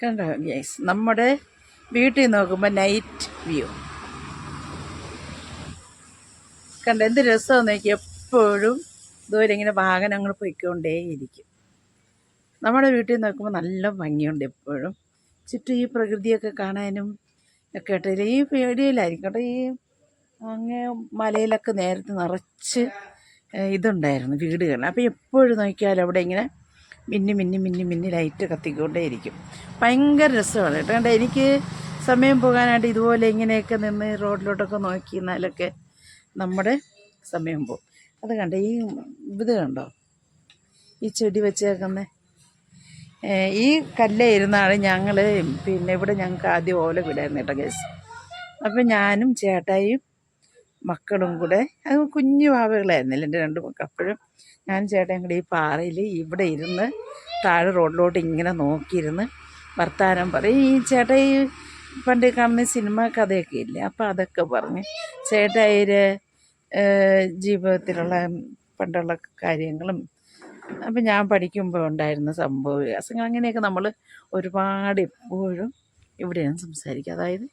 കണ്ടോ? ഗ്യാസ് നമ്മുടെ വീട്ടിൽ നോക്കുമ്പോൾ നൈറ്റ് വ്യൂ കണ്ട? എന്ത് രസമാണെന്ന് നോക്കി എപ്പോഴും ദൂരെ ഇങ്ങനെ വാഹനങ്ങൾ പൊയ്ക്കൊണ്ടേയിരിക്കും. നമ്മുടെ വീട്ടിൽ നോക്കുമ്പോൾ നല്ല ഭംഗിയുണ്ട് എപ്പോഴും. ചുറ്റും ഈ പ്രകൃതിയൊക്കെ കാണാനും ഒക്കെ ആയിട്ട് ഈ പേടിയിലായിരിക്കും. കേട്ടോ ഈ അങ്ങ് മലയിലൊക്കെ നേരത്തെ നിറച്ച് ഇതുണ്ടായിരുന്നു വീടുകൾ. അപ്പോൾ എപ്പോഴും നോക്കിയാലും അവിടെ ഇങ്ങനെ മിന്നി മിന്നി മിന്നി മിന്നി ലൈറ്റ് കത്തിക്കൊണ്ടേയിരിക്കും. ഭയങ്കര രസമാണ് കേട്ടോ. കണ്ടോ എനിക്ക് സമയം പോകാനായിട്ട് ഇതുപോലെ ഇങ്ങനെയൊക്കെ നിന്ന് റോഡിലോട്ടൊക്കെ നോക്കി നിന്നാലൊക്കെ നമ്മുടെ സമയം പോകും. അത് കണ്ടോ ഈ ഇത് കണ്ടോ? ഈ ചെടി വെച്ചേക്കുന്നത് ഈ കല്ലേ ഇരുന്നാണ് ഞങ്ങൾ പിന്നെ ഇവിടെ ഞങ്ങൾക്ക് ആദ്യം ഓല വിടായിരുന്നു കേട്ടോ കേസ് അപ്പം ഞാനും ചേട്ടായിയും മക്കളും കൂടെ. അത് കുഞ്ഞു പാവകളായിരുന്നില്ല എന്റെ രണ്ട് മക്കൾ അപ്പോഴും ഞാൻ ചേട്ടൻ കൂടെ ഈ പാറയിൽ ഇവിടെ ഇരുന്ന് താഴെ റോഡിലോട്ട് ഇങ്ങനെ നോക്കിയിരുന്ന് വർത്താനം പറയും. ഈ ചേട്ടാ ഈ പണ്ട് കാണുന്ന സിനിമ കഥയൊക്കെ ഇല്ലേ അപ്പോൾ അതൊക്കെ പറഞ്ഞ് ചേട്ടായിര് ജീവിതത്തിലുള്ള പണ്ടുള്ള കാര്യങ്ങളും അപ്പം ഞാൻ പഠിക്കുമ്പോൾ ഉണ്ടായിരുന്ന സംഭവ വികാസങ്ങൾ അങ്ങനെയൊക്കെ നമ്മൾ ഒരുപാട് എപ്പോഴും ഇവിടെയാണ് സംസാരിക്കുക. അതായത്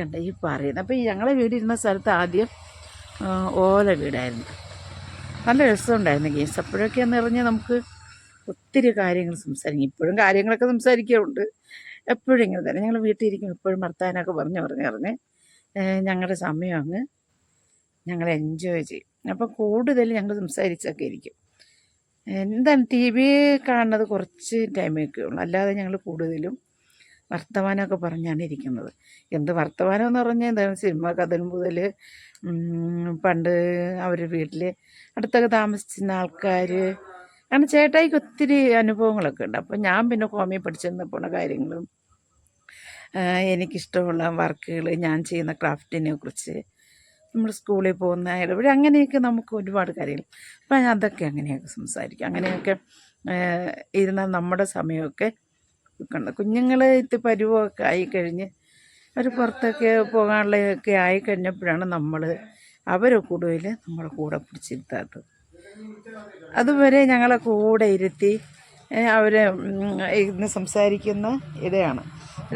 കണ്ട ഈ പറയുന്നത്. അപ്പോൾ ഞങ്ങളെ വീടിരുന്ന സ്ഥലത്ത് ആദ്യം ഓല വീടായിരുന്നു. നല്ല രസമുണ്ടായിരുന്നു ഗെയിംസ്. അപ്പോഴൊക്കെ എന്ന് പറഞ്ഞാൽ നമുക്ക് ഒത്തിരി കാര്യങ്ങൾ സംസാരിക്കും. ഇപ്പോഴും കാര്യങ്ങളൊക്കെ സംസാരിക്കാറുണ്ട്. എപ്പോഴും ഇങ്ങനെ തന്നെ. ഞങ്ങൾ വീട്ടിൽ ഇരിക്കും എപ്പോഴും വർത്താനമൊക്കെ പറഞ്ഞ് പറഞ്ഞ് പറഞ്ഞ് ഞങ്ങളുടെ സമയം അങ്ങ് ഞങ്ങൾ എൻജോയ് ചെയ്യും. അപ്പോൾ കൂടുതൽ ഞങ്ങൾ സംസാരിച്ചൊക്കെ ഇരിക്കും. എന്താണ് ടി വി കാണുന്നത് കുറച്ച് ടൈമൊക്കെ ഉള്ളൂ അല്ലാതെ ഞങ്ങൾ കൂടുതലും വർത്തമാനമൊക്കെ പറഞ്ഞാണ് ഇരിക്കുന്നത്. എന്ത് വർത്തമാനം എന്ന് പറഞ്ഞാൽ എന്താണ്? സിനിമ കഥ മുതൽ പണ്ട് അവർ വീട്ടിൽ അടുത്തൊക്കെ താമസിച്ചിരുന്ന ആൾക്കാർ കാരണം ചേട്ടായിക്ക് ഒത്തിരി അനുഭവങ്ങളൊക്കെ ഉണ്ട്. അപ്പോൾ ഞാൻ പിന്നെ ഹോമിയോ പഠിച്ചിരുന്ന പോണ കാര്യങ്ങളും. എനിക്കിഷ്ടമുള്ള വർക്കുകൾ ഞാൻ ചെയ്യുന്ന ക്രാഫ്റ്റിനെ കുറിച്ച്. നമ്മൾ സ്കൂളിൽ പോകുന്ന ഇടപെടി അങ്ങനെയൊക്കെ നമുക്ക് ഒരുപാട് കാര്യങ്ങൾ. അപ്പം അതൊക്കെ അങ്ങനെയൊക്കെ സംസാരിക്കും. അങ്ങനെയൊക്കെ ഇരുന്ന നമ്മുടെ സമയമൊക്കെ കണ്ട് കുഞ്ഞുങ്ങൾ ഇത് പരുവമൊക്കെ ആയിക്കഴിഞ്ഞ് അവർ പുറത്തൊക്കെ പോകാനുള്ളതൊക്കെ ആയിക്കഴിഞ്ഞപ്പോഴാണ് നമ്മൾ അവരെ കൂടുതൽ നമ്മളെ കൂടെ പിടിച്ചിരുത്താത്തത്. അതുവരെ ഞങ്ങളെ കൂടെ ഇരുത്തി അവരെ ഇന്ന് സംസാരിക്കുന്ന ഇതാണ്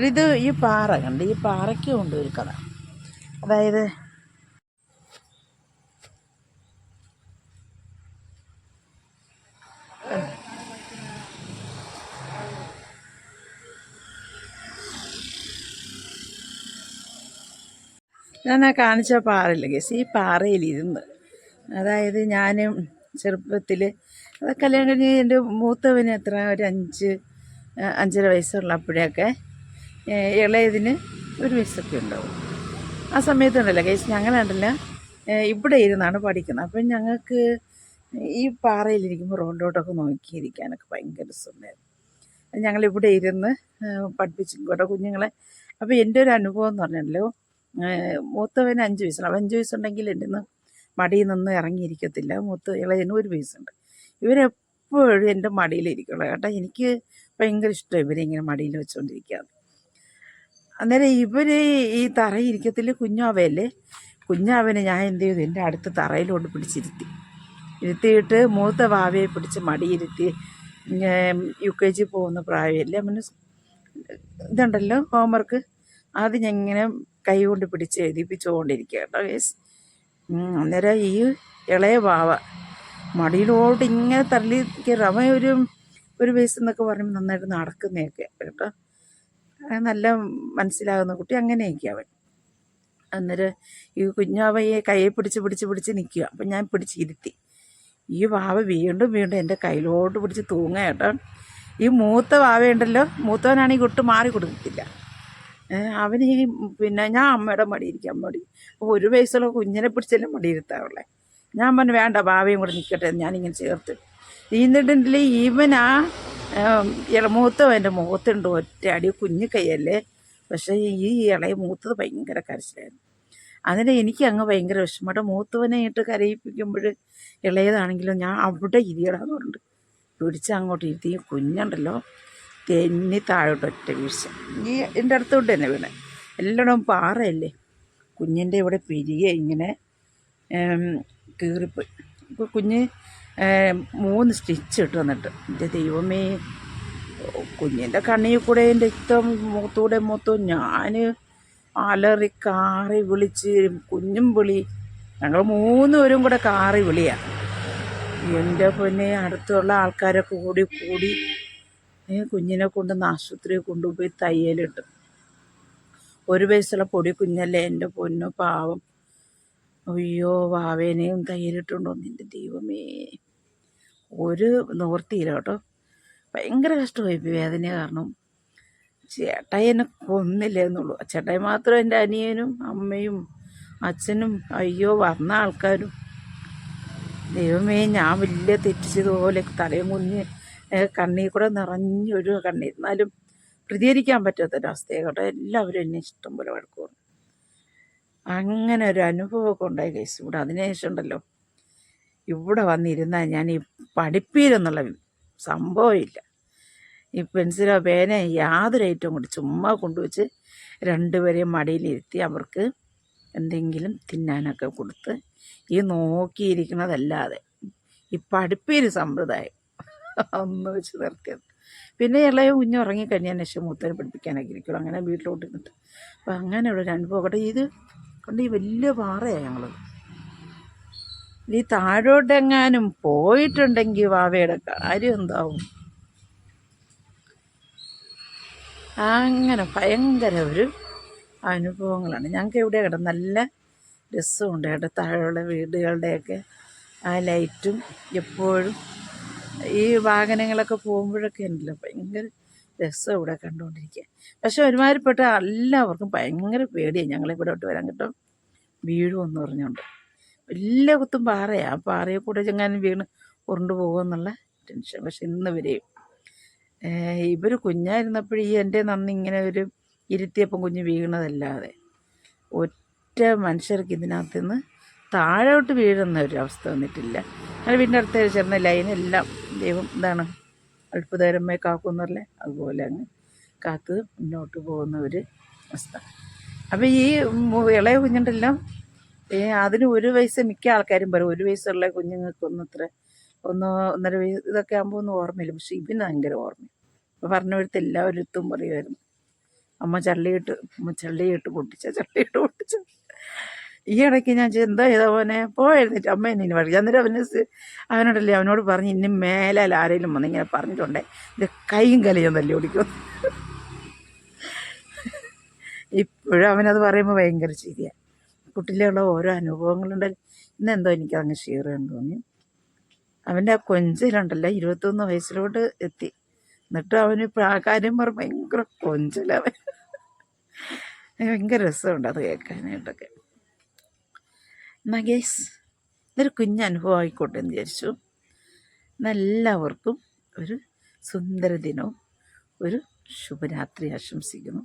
ഇത് ഈ പാറ കണ്ട് ഈ പാറയ്ക്ക് കൊണ്ട് കഥ. അതായത് ഞാൻ ആ കാണിച്ച പാറയില്ല ഗസ് ഈ പാറയിലിരുന്ന് അതായത് ഞാൻ ചെറുപ്പത്തിൽ അത് കല്യാണം കഴിഞ്ഞ് എന്റെ മൂത്തവന് എത്ര? ഒരു അഞ്ച് അഞ്ചര വയസ്സുള്ളപ്പോഴൊക്കെ ഇളയതിന് ഒരു വയസ്സൊക്കെ ഉണ്ടാവും. ആ സമയത്തുണ്ടല്ലോ കേസ് ഞങ്ങളുണ്ടല്ലോ ഇവിടെ ഇരുന്നാണ് പഠിക്കുന്നത്. അപ്പം ഞങ്ങൾക്ക് ഈ പാറയിലിരിക്കുമ്പോൾ റോഡിലോട്ടൊക്കെ നോക്കിയിരിക്കാനൊക്കെ ഭയങ്കര സുഖമായിരുന്നു. ഞങ്ങളിവിടെ ഇരുന്ന് പഠിപ്പിച്ചു കേട്ടോ കുഞ്ഞുങ്ങളെ. അപ്പോൾ എന്റെ ഒരു അനുഭവം എന്ന് പറഞ്ഞല്ലോ മൂത്തവന് അഞ്ച് വയസ്സുണ്ട്. അവൻ അഞ്ച് വയസ്സുണ്ടെങ്കിൽ എന്റെ നിന്ന് മടിയിൽ നിന്ന് ഇറങ്ങിയിരിക്കത്തില്ല. മൂത്ത ഇളയന് ഒരു വയസ്സുണ്ട്. ഇവരെപ്പോഴും എന്റെ മടിയിലിരിക്കുള്ളൂ. കേട്ടോ എനിക്ക് ഭയങ്കര ഇഷ്ടം ഇവരെ ഇങ്ങനെ മടിയിൽ വെച്ചുകൊണ്ടിരിക്കുകയാണ് അന്നേരം ഇവർ ഈ തറയിൽ ഇരിക്കത്തില്ല കുഞ്ഞാവയല്ലേ കുഞ്ഞാവനെ ഞാൻ എന്ത് ചെയ്തു? എന്റെ അടുത്ത് തറയിലോട്ട് പിടിച്ചിരുത്തി. ഇരുത്തിയിട്ട് മൂത്ത വാവയെ പിടിച്ച് മടിയിരുത്തി യു കെ ജി പോകുന്ന പ്രായമല്ലേ? അവന് ഇതുണ്ടല്ലോ ഹോംവർക്ക് അത് ഞാൻ ഇങ്ങനെ കൈ കൊണ്ട് പിടിച്ച് എഴുതിപ്പിച്ചുകൊണ്ടിരിക്കുക കേട്ടോ യേസ് അന്നേരം ഈ ഇളയ വാവ മടിയിലോട്ട് ഇങ്ങനെ തള്ളി അവൻ ഒരു ഒരു വയസ്സ് എന്നൊക്കെ പറയുമ്പോൾ നന്നായിട്ട് നടക്കുന്നതൊക്കെ കേട്ടോ. നല്ല മനസ്സിലാകുന്ന കുട്ടി അങ്ങനെയൊക്കെ അവൻ. അന്നേരം ഈ കുഞ്ഞാവയെ കയ്യെ പിടിച്ച് പിടിച്ച് പിടിച്ച് നിൽക്കുക. അപ്പം ഞാൻ പിടിച്ചിരുത്തി. ഈ വാവ വീണ്ടും വീണ്ടും എന്റെ കയ്യിലോട്ട് പിടിച്ച് തൂങ്ങുക കേട്ടോ. ഈ മൂത്ത വാവയുണ്ടല്ലോ മൂത്തവനാണെങ്കിൽ ഒട്ടും മാറി കൊടുക്കത്തില്ല അവന് ഈ പിന്നെ ഞാൻ അമ്മയുടെ മടിയിരിക്കാൻ മടി. ഒരു വയസ്സുള്ള കുഞ്ഞിനെ പിടിച്ചല്ലേ മടിയിരുത്താറുള്ളേ ഞാൻ പറഞ്ഞു വേണ്ട ഭാവിയും കൂടെ നിൽക്കട്ടെ ഞാനിങ്ങനെ ചേർത്ത്. നീന്നിട്ടുണ്ടെങ്കിൽ ഈവനാ ആ ഇളമൂത്തവന്റെ മുഖത്തുണ്ട് ഒറ്റ അടി കുഞ്ഞു കൈയല്ലേ. പക്ഷേ ഈ ഇളയ മൂത്തത് ഭയങ്കര കരച്ചിലായിരുന്നു. അതിന് എനിക്ക് അങ്ങ് ഭയങ്കര വിഷമം. മൂത്തവനെ ഇട്ട് കരയിപ്പിക്കുമ്പോൾ ഇളയതാണെങ്കിലും ഞാൻ അവിടെ ഇരിയടാന്ന് പറഞ്ഞിട്ട് പിടിച്ച് അങ്ങോട്ട് ഇരുത്തി. കുഞ്ഞുണ്ടല്ലോ തെന്നി താഴോട്ട് ഒറ്റ വീഴ്ച. ഈ എന്റെ അടുത്തോട്ട് തന്നെ വീണ്. എല്ലായിടവും പാറയല്ലേ? കുഞ്ഞിന്റെ ഇവിടെ പിരികെ ഇങ്ങനെ കീറിപ്പോയി. ഇപ്പോൾ കുഞ്ഞ് മൂന്ന് സ്റ്റിച്ച് ഇട്ട് വന്നിട്ട് എന്റെ ദൈവമേ കുഞ്ഞിന്റെ കണ്ണിൽ കൂടെ രക്തം മുഖത്തൂടെ മൊത്തം ഞാൻ അലറി കാറി വിളിച്ച് കുഞ്ഞും വിളി. ഞങ്ങൾ മൂന്നുപേരും കൂടെ കാറി വിളിയാണ് എന്റെ പിന്നെ അടുത്തുള്ള ആൾക്കാരൊക്കെ കൂടി കൂടി കുഞ്ഞിനെ കൊണ്ട് ആശുപത്രിയിൽ കൊണ്ടുപോയി തയ്യലിട്ടു. ഒരു വയസ്സുള്ള പൊടി കുഞ്ഞല്ലേ എന്റെ പൊന്നു പാവം. അയ്യോ വാവേനെയും തയ്യലിട്ടുണ്ടോ നിന്റെ ദൈവമേ. ഒരു നിവർത്തിയില്ല കേട്ടോ. ഭയങ്കര കഷ്ടമായി വേദന കാരണം. ചേട്ടായി കൊന്നില്ലേ എന്നുള്ളൂ. ചേട്ടായി മാത്രം എന്റെ അനിയനും അമ്മയും അച്ഛനും അയ്യോ വന്ന ആൾക്കാരും. ദൈവമേ ഞാൻ വലിയ തെറ്റിച്ചതുപോലെ തലയും കുഞ്ഞ് കണ്ണീർ കൂടെ നിറഞ്ഞൊരു കണ്ണീർ. എന്നാലും പ്രതികരിക്കാൻ പറ്റാത്തൊരവസ്ഥയെ കേട്ടോ. എല്ലാവരും എന്നെ ഇഷ്ടം പോലെ വഴക്ക് അങ്ങനെ ഒരു അനുഭവമൊക്കെ ഉണ്ടായി കേസ് ഇവിടെ അതിനുശേഷം ഉണ്ടല്ലോ. ഇവിടെ വന്നിരുന്നാൽ ഞാൻ ഈ പഠിപ്പീരെന്നുള്ള സംഭവമില്ല. ഈ പെൻസിലോ പേന യാതൊരു ഐറ്റവും കൂടി ചുമ്മാ കൊണ്ടുവച്ച് രണ്ടുപേരെയും മടിയിലിരുത്തി അവർക്ക് എന്തെങ്കിലും തിന്നാനൊക്കെ കൊടുത്ത് ഈ നോക്കിയിരിക്കുന്നതല്ലാതെ ഈ പഠിപ്പീര് സമ്പ്രദായം ഒന്ന് വെച്ച് നിർത്തിയത്. പിന്നെ ഇളയ കുഞ്ഞ് ഉറങ്ങിക്കഴിഞ്ഞതിന് ശേഷം മൂത്തനെ പഠിപ്പിക്കാനൊക്കെ ഇരിക്കുള്ളൂ അങ്ങനെ വീട്ടിലോട്ട് ഇരുന്നിട്ട് അപ്പം അങ്ങനെയുള്ള അനുഭവം. കേട്ടോ ഇത് കൊണ്ട് ഈ വലിയ പാറയാണ് ഞങ്ങൾ ഈ താഴോട്ടെങ്ങാനും പോയിട്ടുണ്ടെങ്കിൽ വാവയുടെ കാര്യം എന്താവും? അങ്ങനെ ഭയങ്കര ഒരു അനുഭവങ്ങളാണ്. ഞങ്ങൾക്ക് ഇവിടെ കേട്ടോ നല്ല രസമുണ്ട് കേട്ടോ. താഴെയുള്ള വീടുകളുടെയൊക്കെ ആ ലൈറ്റും എപ്പോഴും ഈ വാഹനങ്ങളൊക്കെ പോകുമ്പോഴൊക്കെ ഉണ്ടല്ലോ ഭയങ്കര രസം ഇവിടെ കണ്ടുകൊണ്ടിരിക്കുക പക്ഷെ ഒരുമാതിരിപ്പെട്ട എല്ലാവർക്കും ഭയങ്കര പേടിയാണ് ഞങ്ങളെ ഇവിടോട്ട് വരാൻ കേട്ടോ. വീഴുമെന്ന് പറഞ്ഞുകൊണ്ട് വലിയ കുത്തും പാറയാണ് ആ പാറയെ കൂടെ ചെങ്ങാനും വീണ് ഉരുണ്ടു പോകുമെന്നുള്ള ടെൻഷൻ. പക്ഷെ ഇന്ന് വരെയും. ഇവർ കുഞ്ഞായിരുന്നപ്പോഴും ഈ എന്റെ നന്ദി ഇങ്ങനെ ഒരു ഇരുത്തിയപ്പം കുഞ്ഞ് വീണതല്ലാതെ. ഒറ്റ മനുഷ്യർക്ക് ഇതിനകത്ത് നിന്ന് താഴോട്ട് വീഴുന്ന ഒരു അവസ്ഥ വന്നിട്ടില്ല. അങ്ങനെ വീടിന്റെ അടുത്ത് ചേർന്ന ലൈനെല്ലാം ദൈവം എന്താണ് അല്പതരമ്മയെ കാക്കുന്നല്ലേ അതുപോലെ അങ്ങ് കാത്ത് മുന്നോട്ട് പോകുന്ന ഒരു അവസ്ഥ. അപ്പോൾ ഈ ഇളയ കുഞ്ഞുണ്ടെല്ലാം അതിന് ഒരു വയസ്സ് മിക്ക ആൾക്കാരും പറയും ഒരു വയസ്സുള്ള കുഞ്ഞുങ്ങൾക്കൊന്നും ഇത്ര ഒന്ന് ഒന്നര വയസ്സ് ഇതൊക്കെ ആകുമ്പോൾ ഒന്നും ഓർമ്മയില്ല. പക്ഷെ ഇതിന് ഭയങ്കര ഓർമ്മ. അപ്പോൾ പറഞ്ഞവരുത്ത് എല്ലാവരും എത്തും പറയുമായിരുന്നു അമ്മ ചള്ളിയിട്ട് അമ്മ ചള്ളിയിട്ട് പൊട്ടിച്ച ചള്ളിയിട്ട് പൊട്ടിച്ച. ഈ ഇടയ്ക്ക് ഞാൻ എന്താ ചെയ്താ മോനെ? പോയിരുന്നിട്ട് അമ്മ എന്നെ പറഞ്ഞു അന്നേരം അവന് അവനോടല്ലേ അവനോട് പറഞ്ഞ് ഇനി മേലാൽ ആരെങ്കിലും വന്ന് ഇങ്ങനെ പറഞ്ഞിട്ടുണ്ടേ ഇത് കൈയും കലയും തല്ലി ഓടിക്കും. ഇപ്പോഴും അവനത് പറയുമ്പോൾ ഭയങ്കര ശരിയാണ് കുട്ടിയിലുള്ള ഓരോ അനുഭവങ്ങളുണ്ട് ഇന്നെന്തോ എനിക്ക് അങ്ങ് ഷെയർ ചെയ്യാൻ തോന്നി. അവന്റെ ആ കൊഞ്ചലുണ്ടല്ലോ ഇരുപത്തൊന്ന് വയസ്സിലോട്ട് എത്തി. എന്നിട്ട് അവന് ഇപ്പോൾ ആ കാര്യം പറഞ്ഞ് ഭയങ്കര കൊഞ്ചലവൻ ഭയങ്കര രസമുണ്ട് അത് കേൾക്കാനായിട്ടൊക്കെ. എന്നാ ഗേസ് ഇതൊരു കുഞ്ഞനുഭവം ആയിക്കോട്ടെ എന്ന് വിചാരിച്ചു. എല്ലാവർക്കും ഒരു സുന്ദര ദിനവും ഒരു ശുഭരാത്രി ആശംസിക്കുന്നു.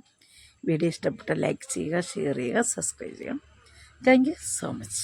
വീഡിയോ ഇഷ്ടപ്പെട്ട ലൈക്ക് ചെയ്യുക ഷെയർ ചെയ്യുക സബ്സ്ക്രൈബ് ചെയ്യുക. Thank you so much.